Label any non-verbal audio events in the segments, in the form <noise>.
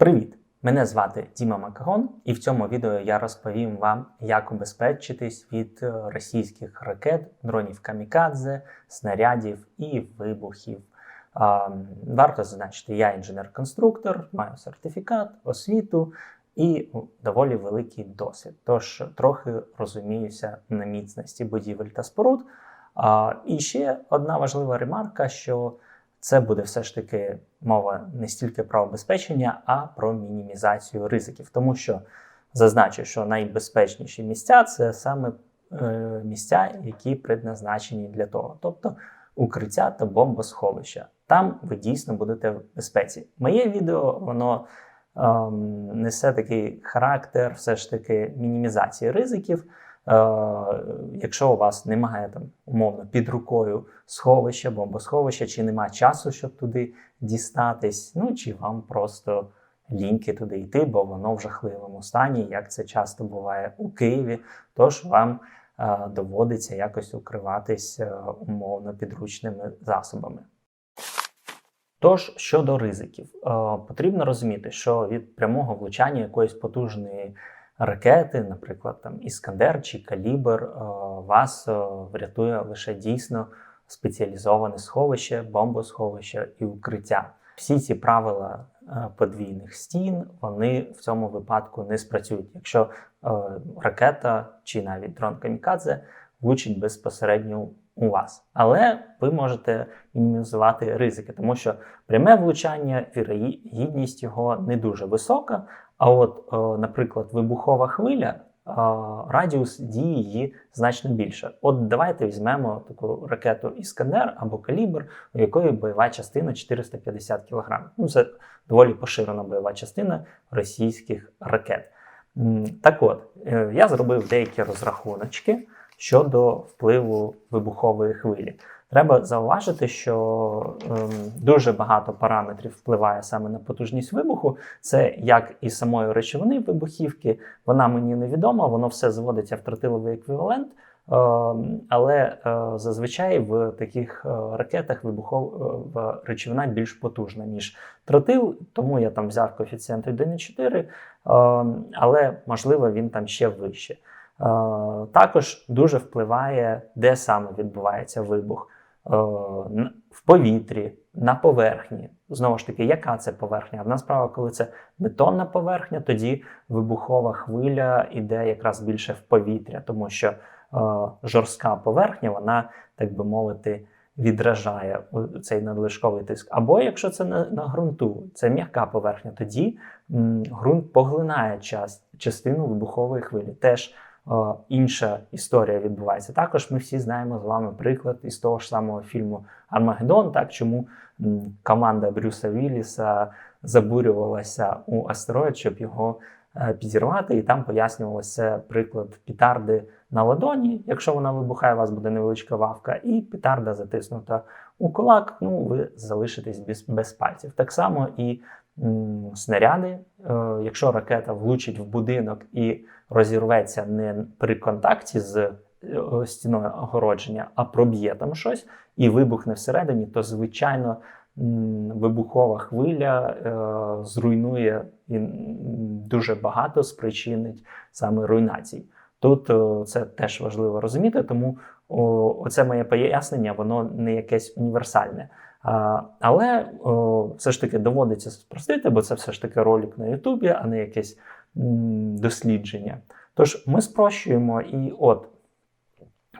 Привіт! Мене звати Діма Макагон, і в цьому відео я розповім вам, як убезпечитись від е, російських ракет, дронів камікадзе, снарядів і вибухів. Варто зазначити, я інженер-конструктор, маю сертифікат, освіту і доволі великий досвід. Тож трохи розуміюся на міцності будівель та споруд. І ще одна важлива ремарка, що це буде все ж таки мова не стільки про обезпечення, а про мінімізацію ризиків. Тому що зазначу, що найбезпечніші місця це саме е, місця, які предназначені для того, тобто укриття та бомбосховища. Там ви дійсно будете в безпеці. Моє відео воно ем, несе такий характер, все ж таки мінімізації ризиків. Е, якщо у вас немає там умовно під рукою сховища, бомбосховища, чи немає часу, щоб туди дістатись, ну чи вам просто ліньки туди йти, бо воно в жахливому стані, як це часто буває у Києві. Тож вам е, доводиться якось укриватись е, умовно підручними засобами. Тож щодо ризиків, е, потрібно розуміти, що від прямого влучання якоїсь потужної ракети, наприклад, там Іскандер чи Калібр, е, вас е, врятує лише дійсно спеціалізоване сховище, бомбосховище і укриття. Всі ці правила е, подвійних стін вони в цьому випадку не спрацюють, якщо ракета чи навіть дрон камікадзе влучить безпосередньо у вас. Але ви можете мінімізувати ризики, тому що пряме влучання, вірогідність його не дуже висока. А от, наприклад, вибухова хвиля. Радіус дії її значно більше. От давайте візьмемо таку ракету Іскандер або Калібр, у якої бойова частина 450 кг. Ну, Це доволі поширена бойова частина російських ракет. Так от, е, я зробив деякі розрахуночки щодо впливу вибухової хвилі. Треба зауважити, що ем, дуже багато параметрів впливає саме на потужність вибуху. Це як і самої речовини вибухівки, вона мені невідома, воно все зводиться в тротиловий еквівалент. Ем, але е, зазвичай в таких е, ракетах вибухова е, речовина більш потужна, ніж тротил, тому я там взяв коефіцієнт 1,4, ем, але можливо він там ще вище. Також дуже впливає, де саме відбувається вибух. Е, в повітрі, на поверхні. Знову ж таки, яка це поверхня? Одна справа, коли це бетонна поверхня, тоді вибухова хвиля йде якраз більше в повітря, тому що е, жорстка поверхня, вона, так би мовити, відражає цей надлишковий тиск. Або якщо це на, на ґрунту, це м'яка поверхня, тоді м, ґрунт поглинає час, частину вибухової хвилі. Теж інша історія відбувається. Також ми всі знаємо з вами приклад із того ж самого фільму Армагеддон, так чому команда Брюса Вілліса забурювалася у астероїд, щоб його е, підірвати, і там пояснювалося приклад пітарди на ладоні. Якщо вона вибухає, у вас буде невеличка вавка, і пітарда затиснута у кулак, ну ви залишитесь без, без пальців. Так само і снаряди. Е, якщо ракета влучить в будинок і розірветься не при контакті з е, стіною огородження, а проб'є там щось і вибухне всередині, то звичайно вибухова хвиля е, зруйнує і дуже багато спричинить саме руйнацій. Тут це теж важливо розуміти, тому оце моє пояснення, воно не якесь універсальне. Але все ж таки доводиться спростити, бо це все ж таки ролик на Ютубі, а не якесь дослідження. Тож ми спрощуємо і от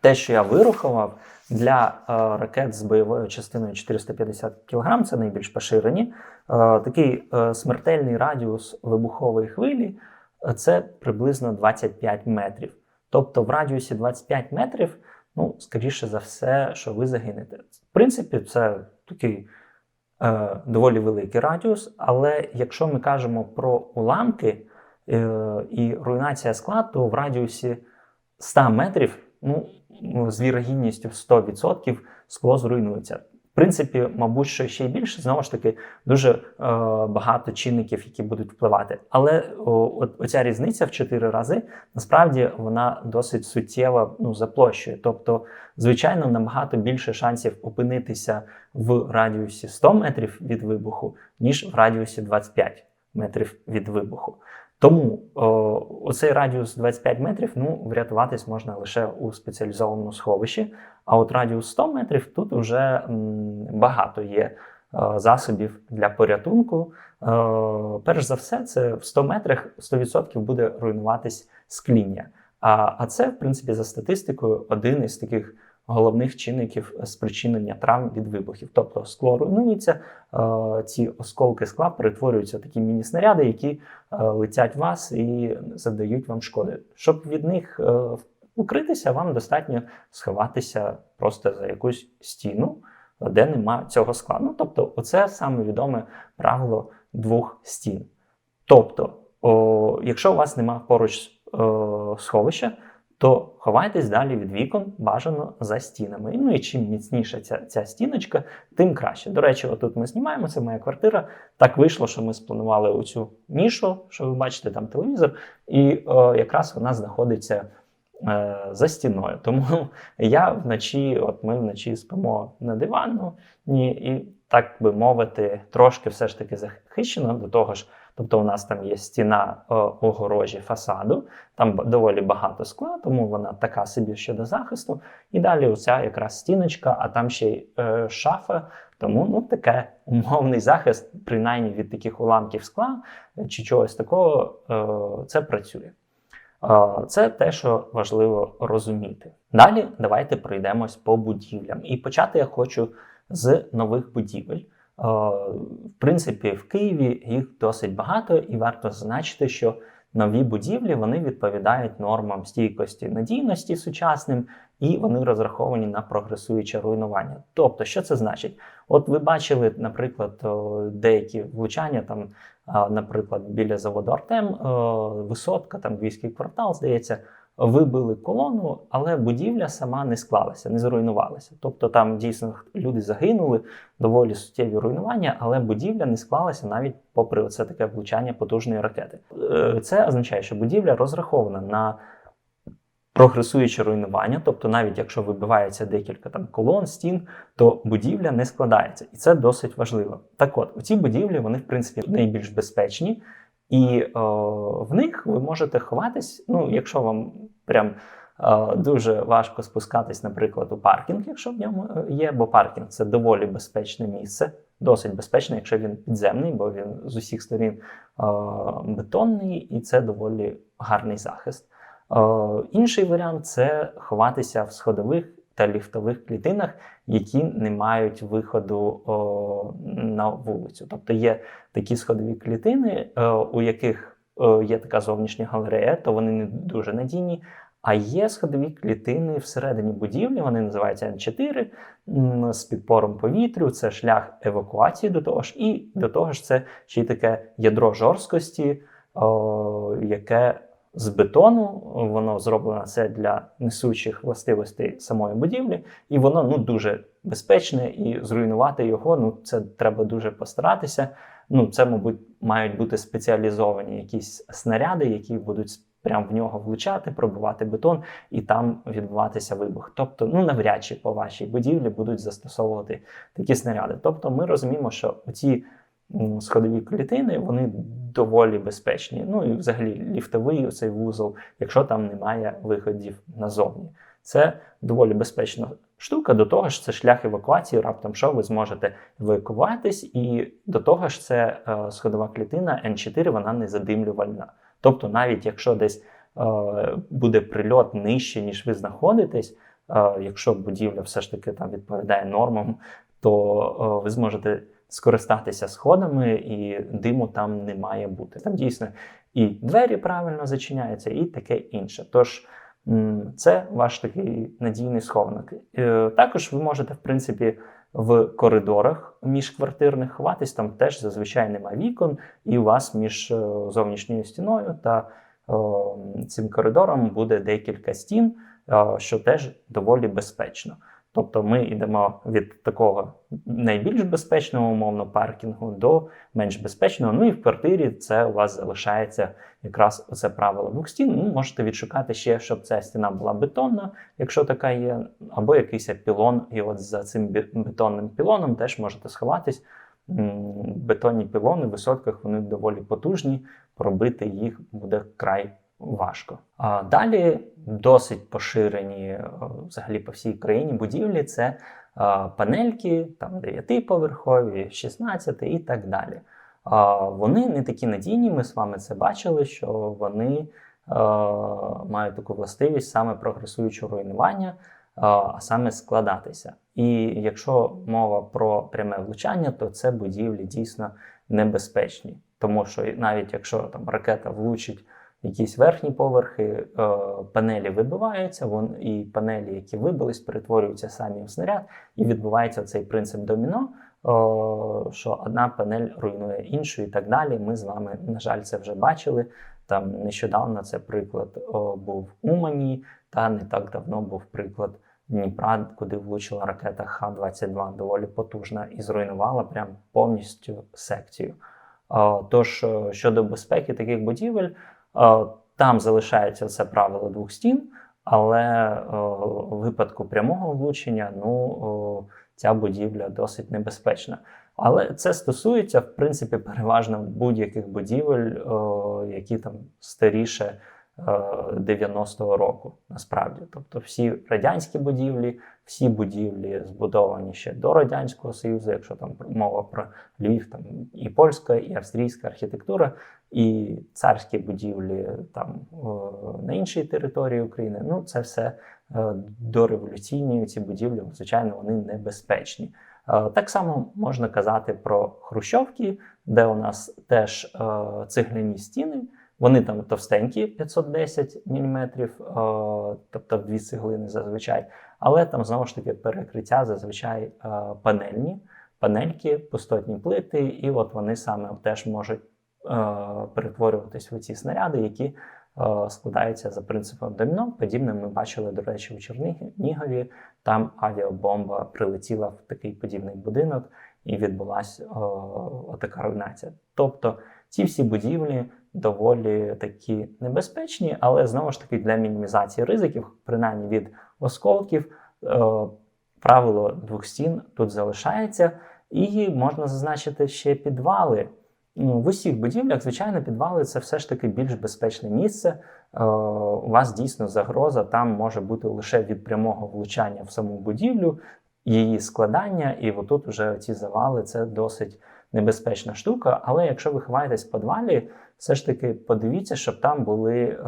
те, що я вирухував для ракет з бойовою частиною 450 кг, це найбільш поширені. Такий смертельний радіус вибухової хвилі це приблизно 25 метрів. Тобто в радіусі 25 метрів, ну, скоріше за все, що ви загинете. В принципі, це такий е, доволі великий радіус. Але якщо ми кажемо про уламки е, і руйнація скла, то в радіусі 100 метрів, ну, з вірогідністю 100% скло зруйнується В принципі, мабуть, що ще й більше, знову ж таки, дуже е, багато чинників, які будуть впливати. Але о, оця різниця в 4 рази насправді вона досить суттєва ну, за площею. Тобто, звичайно, набагато більше шансів опинитися в радіусі 100 метрів від вибуху, ніж в радіусі 25. метрів від вибуху. Тому о, оцей радіус 25 метрів ну, врятуватись можна лише у спеціалізованому сховищі. А от радіус 100 метрів тут вже багато є е, засобів для порятунку. Е, перш за все, це в 100 метрах 100% буде руйнуватись скління. А, а це, в принципі, за статистикою, один із таких головних чинників спричинення травм від вибухів. Тобто скло руйнується, е, ці осколки скла перетворюються в такі міні-снаряди, які е, летять в вас і завдають вам шкоди. Щоб від них е, укритися, вам достатньо сховатися просто за якусь стіну, де нема цього скла. Ну, тобто, оце саме відоме правило двох стін. Тобто, о, якщо у вас нема поруч о, сховища, то ховайтесь далі від вікон, бажано за стінами. Ну і чим міцніша ця ця стіночка, тим краще. До речі, отут ми знімаємо, це моя квартира. Так вийшло, що ми спланували оцю нішу, що ви бачите, там телевізор, і о, якраз вона знаходиться е, за стіною. <laughs> Тому я вночі, от ми вночі спимо на дивану, і так би мовити, трошки все ж таки захищено до того ж. Тобто у нас там є стіна е, огорожі фасаду, там доволі багато скла, тому вона така собі щодо захисту. І далі оця якраз стіночка, а там ще й е, шафа. Тому ну, таке умовний захист, принаймні від таких уламків скла чи чогось такого, е, це працює. Е, це те, що важливо розуміти. Далі давайте пройдемось по будівлям. І почати я хочу з нових будівель. Е, в принципі, в Києві їх досить багато, і варто зазначити, що нові будівлі вони відповідають нормам стійкості надійності сучасним, і вони розраховані на прогресуюче руйнування. Тобто, що це значить? От ви бачили, наприклад, деякі влучання там, наприклад, біля заводу Артем, висотка, там війський квартал, здається вибили колону, але будівля сама не склалася, не зруйнувалася. Тобто там дійсно люди загинули, доволі суттєві руйнування, але будівля не склалася навіть попри оце таке влучання потужної ракети. Е, це означає, що будівля розрахована на прогресуюче руйнування, тобто навіть якщо вибивається декілька там колон, стін, то будівля не складається, і це досить важливо. Так от, у ці будівлі вони в принципі найбільш безпечні. І о, в них ви можете ховатись, ну, якщо вам прям о, дуже важко спускатись, наприклад, у паркінг, якщо в ньому е, є, бо паркінг це доволі безпечне місце, досить безпечне, якщо він підземний, бо він з усіх сторін о, бетонний, і це доволі гарний захист. О, інший варіант це ховатися в сходових та ліфтових клітинах, які не мають виходу о, на вулицю. Тобто є такі сходові клітини, о, у яких о, є така зовнішня галерея, то вони не дуже надійні. А є сходові клітини всередині будівлі, вони називаються Н4 з підпором повітрю, це шлях евакуації до того ж, і до того ж, це ще й таке ядро жорсткості, о, яке з бетону, воно зроблено це для несучих властивостей самої будівлі, і воно ну дуже безпечне, і зруйнувати його ну це треба дуже постаратися. Ну, це, мабуть, мають бути спеціалізовані якісь снаряди, які будуть прямо в нього влучати, пробивати бетон і там відбуватися вибух. Тобто, ну навряд чи по вашій будівлі будуть застосовувати такі снаряди. Тобто, ми розуміємо, що ці сходові клітини вони доволі безпечні. Ну і взагалі ліфтовий цей вузол, якщо там немає виходів назовні. Це доволі безпечна штука. До того ж, це шлях евакуації, раптом що ви зможете евакуватись, і до того ж, це е, сходова клітина Н4, вона не задимлювальна. Тобто, навіть якщо десь е, буде прильот нижче, ніж ви знаходитесь, е, якщо будівля все ж таки там відповідає нормам, то е, ви зможете скористатися сходами, і диму там не має бути. Там дійсно і двері правильно зачиняються, і таке інше. Тож це ваш такий надійний схованок. Е, також ви можете, в принципі, в коридорах міжквартирних ховатись, там теж зазвичай нема вікон, і у вас між е, зовнішньою стіною та цим коридором буде декілька стін, що теж доволі безпечно. Тобто ми йдемо від такого найбільш безпечного умовно паркінгу до менш безпечного. Ну і в квартирі це у вас залишається якраз це правило двох стін. Ну, Можете відшукати ще, щоб ця стіна була бетонна, якщо така є, або якийсь пілон. І от за цим бетонним пілоном теж можете сховатись. бетонні пілони в висотках вони доволі потужні, пробити їх буде край важко. А далі досить поширені е, взагалі по всій країні будівлі це е, панельки, там 9-поверхові, 16 і так далі. Вони не такі надійні, ми з вами це бачили, що вони е, мають таку властивість саме прогресуючого руйнування, а саме складатися. І якщо мова про пряме влучання, то це будівлі дійсно небезпечні, тому що навіть якщо там ракета влучить якісь верхні поверхи, е, панелі вибиваються, і панелі, які вибились, перетворюються самі в снаряд, і відбувається цей принцип доміно. Що одна панель руйнує іншу і так далі. Ми з вами, на жаль, це вже бачили. Там нещодавно це приклад був в Умані, та не так давно був приклад Дніпра, куди влучила ракета Х-22, доволі потужна, і зруйнувала прям повністю секцію. Тож щодо безпеки таких будівель, там залишається це правило двох стін, але в у випадку прямого влучення, ну. Ця будівля досить небезпечна. Але це стосується, в принципі, переважно будь-яких будівель, які там старіше е, 90-го року, насправді. Тобто всі радянські будівлі, всі будівлі збудовані ще до Радянського Союзу, якщо там мова про Львів, там і польська, і австрійська архітектура, і царські будівлі там на іншій території України. Ну, це все е, дореволюційні ці будівлі, звичайно, вони небезпечні. Е, Так само можна казати про хрущовки, де у нас теж е, цегляні стіни. Вони там товстенькі 510 мм, тобто дві цеглини зазвичай, але там знову ж таки перекриття зазвичай е, панельні, панельки, пустотні плити, і от вони саме теж можуть е, перетворюватись в ці снаряди, які е, складаються за принципом доміно. Подібне ми бачили, до речі, у Чернігові. Там авіабомба прилетіла в такий подібний будинок і відбулася така руйнація. Тобто ці всі будівлі доволі такі небезпечні, але знову ж таки для мінімізації ризиків, принаймні від осколків, е, правило двох стін тут залишається, і можна зазначити ще підвали. Ну, В усіх будівлях, звичайно, підвали це все ж таки більш безпечне місце. У вас дійсно загроза там може бути лише від прямого влучання в саму будівлю, її складання, і отут вже ці завали це досить небезпечна штука. Але якщо ви ховаєтесь в підвалі, все ж таки подивіться, щоб там були е,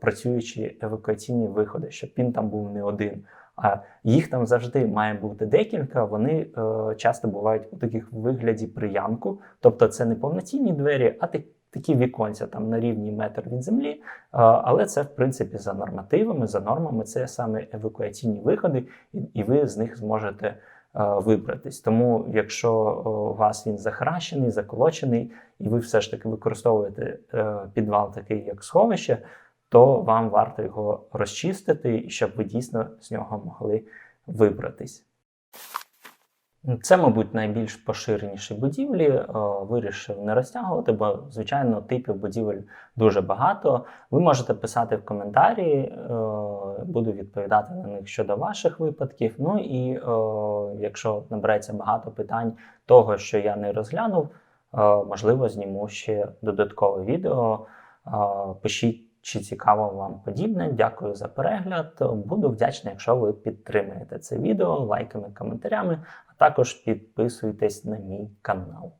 працюючі евакуаційні виходи, щоб він там був не один. А їх там завжди має бути декілька. Вони е, часто бувають у таких вигляді приямку, тобто це не повноцінні двері, а так, такі віконця там на рівні метр від землі. Е, але це в принципі за нормативами, за нормами, це саме евакуаційні виходи, і, ви з них зможете е, вибратись. Тому, якщо у вас він захаращений, заколочений, і ви все ж таки використовуєте е, підвал такий як сховище, то вам варто його розчистити, щоб ви дійсно з нього могли вибратись. Це, мабуть, найбільш поширеніші будівлі. Е, Вирішив не розтягувати, бо, звичайно, типів будівель дуже багато. Ви можете писати в коментарі, е, буду відповідати на них щодо ваших випадків. Ну і е, якщо набереться багато питань того, що я не розглянув, можливо, зніму ще додаткове відео. Пишіть. Чи цікаво вам подібне? Дякую за перегляд. Буду вдячний, якщо ви підтримаєте це відео лайками, коментарями, а також підписуйтесь на мій канал.